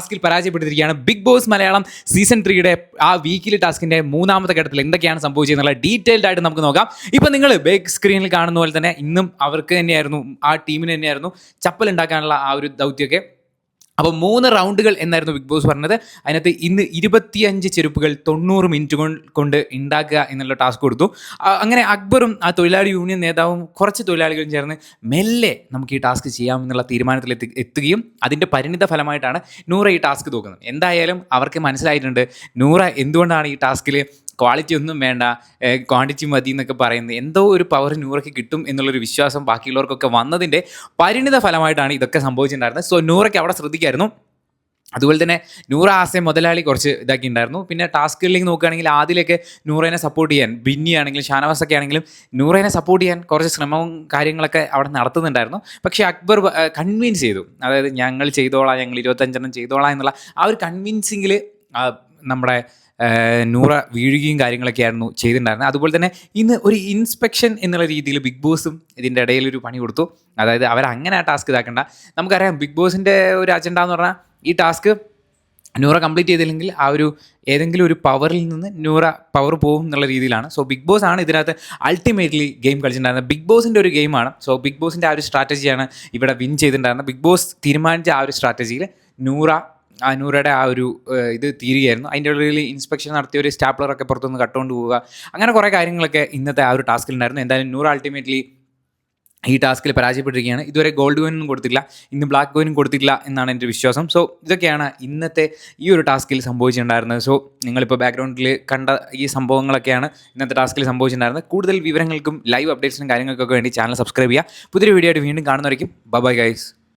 ടാസ്കിൽ പരാജയപ്പെട്ടിരിക്കുകയാണ്. Big boss Malayalam season ത്രീയുടെ ആ വീക്കിലി ടാസ്കിന്റെ മൂന്നാമത്തെ ഘട്ടത്തിൽ എന്തൊക്കെയാണ് സംഭവിച്ചതെന്നുള്ള ഡീറ്റെയിൽഡ് ആയിട്ട് നമുക്ക് നോക്കാം. ഇപ്പൊ നിങ്ങൾ ബിഗ് സ്ക്രീനിൽ കാണുന്ന പോലെ തന്നെ ഇന്നും അവർക്ക് തന്നെയായിരുന്നു ആ ടീമിന് തന്നെയായിരുന്നു ചപ്പൽ ഉണ്ടാക്കാനുള്ള ആ ഒരു ദൗത്യമൊക്കെ അപ്പോൾ മൂന്ന് റൗണ്ടുകൾ എന്നായിരുന്നു ബിഗ് ബോസ് പറഞ്ഞത്. അതിനകത്ത് ഇന്ന് ഇരുപത്തിയഞ്ച് ചെരുപ്പുകൾ തൊണ്ണൂറ് മിനിറ്റ് കൊണ്ട് ഉണ്ടാക്കുക എന്നുള്ള ടാസ്ക് കൊടുത്തു. അങ്ങനെ അക്ബറും ആ തൊഴിലാളി യൂണിയൻ നേതാവും കുറച്ച് തൊഴിലാളികളും ചേർന്ന് മെല്ലെ നമുക്ക് ഈ ടാസ്ക് ചെയ്യാമെന്നുള്ള തീരുമാനത്തിൽ എത്തി എത്തുകയും അതിന്റെ പരിണിത ഫലമായിട്ടാണ് നൂറ ഈ ടാസ്ക് തോക്കുന്നത്. എന്തായാലും അവർക്ക് മനസ്സിലായിട്ടുണ്ട് നൂറ എന്തുകൊണ്ടാണ് ഈ ടാസ്കിൽ ക്വാളിറ്റി ഒന്നും വേണ്ട ക്വാണ്ടിറ്റി മതി എന്നൊക്കെ പറയുന്നത് എന്തോ ഒരു പവർ നൂറയ്ക്ക് കിട്ടും എന്നുള്ളൊരു വിശ്വാസം ബാക്കിയുള്ളവർക്കൊക്കെ വന്നതിന്റെ പരിണിത ഫലമായിട്ടാണ് ഇതൊക്കെ സംഭവിച്ചിട്ടുണ്ടായിരുന്നത്. സോ നൂറയ്ക്ക് അവിടെ ശ്രദ്ധിക്കായിരുന്നു. അതുപോലെ തന്നെ നൂറ ആസെ മുതലാളി കുറച്ച് ഇതാക്കി ഉണ്ടായിരുന്നു പിന്നെ ടാസ്കുകളിലേക്ക് നോക്കുകയാണെങ്കിൽ ആദ്യമൊക്കെ നൂറേനെ സപ്പോർട്ട് ചെയ്യാൻ ബിന്നി ആണെങ്കിലും ഷാനവാസ് ഒക്കെ ആണെങ്കിലും നൂറേനെ സപ്പോർട്ട് ചെയ്യാൻ കുറച്ച് ശ്രമവും കാര്യങ്ങളൊക്കെ അവിടെ നടത്തുന്നുണ്ടായിരുന്നു. പക്ഷേ അക്ബർ കൺവിൻസ് ചെയ്തു. അതായത് ഞങ്ങൾ ചെയ്തോളാം ഞങ്ങൾ ഇരുപത്തഞ്ചെണ്ണം ചെയ്തോളാം എന്നുള്ള ആ ഒരു കൺവിൻസിങ്ങിൽ നമ്മുടെ നൂറ വീഴുകയും കാര്യങ്ങളൊക്കെ ആയിരുന്നു ചെയ്തിട്ടുണ്ടായിരുന്നത്. അതുപോലെ തന്നെ ഇന്ന് ഒരു ഇൻസ്പെക്ഷൻ എന്നുള്ള രീതിയിൽ ബിഗ് ബോസും ഇതിന്റെ ഇടയിൽ ഒരു പണി കൊടുത്തു. അതായത് അവരങ്ങനെ ആ ടാസ്ക് ഇതാക്കണ്ട. നമുക്കറിയാം ബിഗ് ബോസിന്റെ ഒരു അജണ്ട എന്ന് പറഞ്ഞാൽ ഈ ടാസ്ക് നൂറ കംപ്ലീറ്റ് ചെയ്തില്ലെങ്കിൽ ആ ഒരു ഏതെങ്കിലും ഒരു പവറിൽ നിന്ന് നൂറ പവർ പോകും എന്നുള്ള രീതിയിലാണ്. സോ ബിഗ് ബോസ് ആണ് ഇതിനകത്ത് അൾട്ടിമേറ്റ്ലി ഗെയിം കളിച്ചിട്ടുണ്ടായിരുന്നത്. ബിഗ് ബോസിന്റെ ഒരു ഗെയിമാണ്. സോ ബിഗ് ബോസിന്റെ ആ ഒരു സ്ട്രാറ്റജിയാണ് ഇവിടെ വിൻ ചെയ്തിട്ടുണ്ടായിരുന്നത്. ബിഗ് ബോസ് തീരുമാനിച്ച ആ ഒരു സ്ട്രാറ്റജിയിൽ നൂറ ആ നൂറയുടെ ആ ഒരു ഇത് തീരുകയായിരുന്നു. അതിന്റെ ഉള്ളിൽ ഇൻസ്പെക്ഷൻ നടത്തിയ ഒരു സ്റ്റാപ്ലറൊക്കെ പുറത്തുനിന്ന് കട്ടുകൊണ്ട് പോവുക. അങ്ങനെ കുറേ കാര്യങ്ങളൊക്കെ ഇന്നത്തെ ആ ഒരു ടാസ്കിൽ ഉണ്ടായിരുന്നു. എന്തായാലും നൂറ് അൾട്ടിമേറ്റ്ലി ഈ ടാസ്കിൽ പരാജയപ്പെട്ടിരിക്കുകയാണ്. ഇതുവരെ ഗോൾഡ് കോയിനും കൊടുത്തില്ല ഇന്ന് ബ്ലാക്ക് കോയിനും കൊടുത്തില്ല എന്നാണ് എന്റെ വിശ്വാസം. സോ ഇതൊക്കെയാണ് ഇന്നത്തെ ഈ ഒരു ടാസ്കിൽ സംഭവിച്ചിട്ടുണ്ടായിരുന്നത്. സോ നിങ്ങളിപ്പോൾ ബാക്ക്ഗ്രൗണ്ടിൽ കണ്ട ഈ സംഭവങ്ങളൊക്കെയാണ് ഇന്നത്തെ ടാസ്കിൽ സംഭവിച്ചിട്ടുണ്ടായിരുന്നത്. കൂടുതൽ വിവരങ്ങൾക്കും ലൈവ് അപ്ഡേറ്റ്സിനും കാര്യങ്ങൾക്കൊക്കെ വേണ്ടി ചാനൽ സബ്സ്ക്രൈബ് ചെയ്യുക. പുതിയൊരു വീഡിയോ ആയിട്ട് വീണ്ടും കാണുന്നവരേക്കും. Bye guys